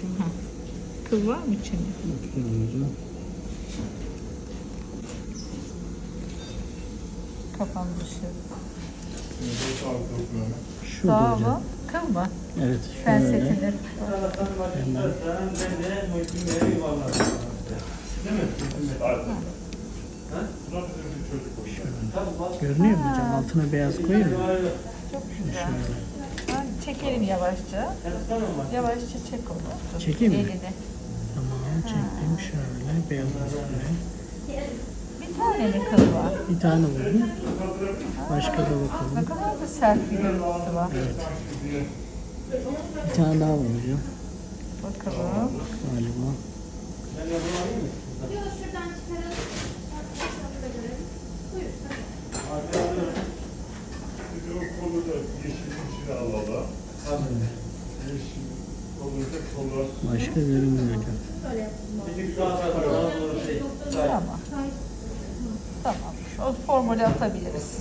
şu. Ha. Kıl var mı içinde? Bakıyorum. Kafam dışı. Şurada Sağ hocam. olun. Kıl mı? Evet Ben şöyle. Görünüyor mu hocam? Altına beyaz koyayım mı? Çok güzel. Ben çekelim yavaşça. Yavaşça çek onu. Dur, Çekeyim mi? Elini. Tamam çektim şöyle beyaz üstüne. Bir tane mi kıl var? Bir tane vurdum. Başka da Ne bakalım. kadar da sert bir görüntüsü var. Evet. Bir tane daha var hocam Bakalım. galiba. Başka görünmüyor hocam. Tamam. Tamam. O formülü atabiliriz.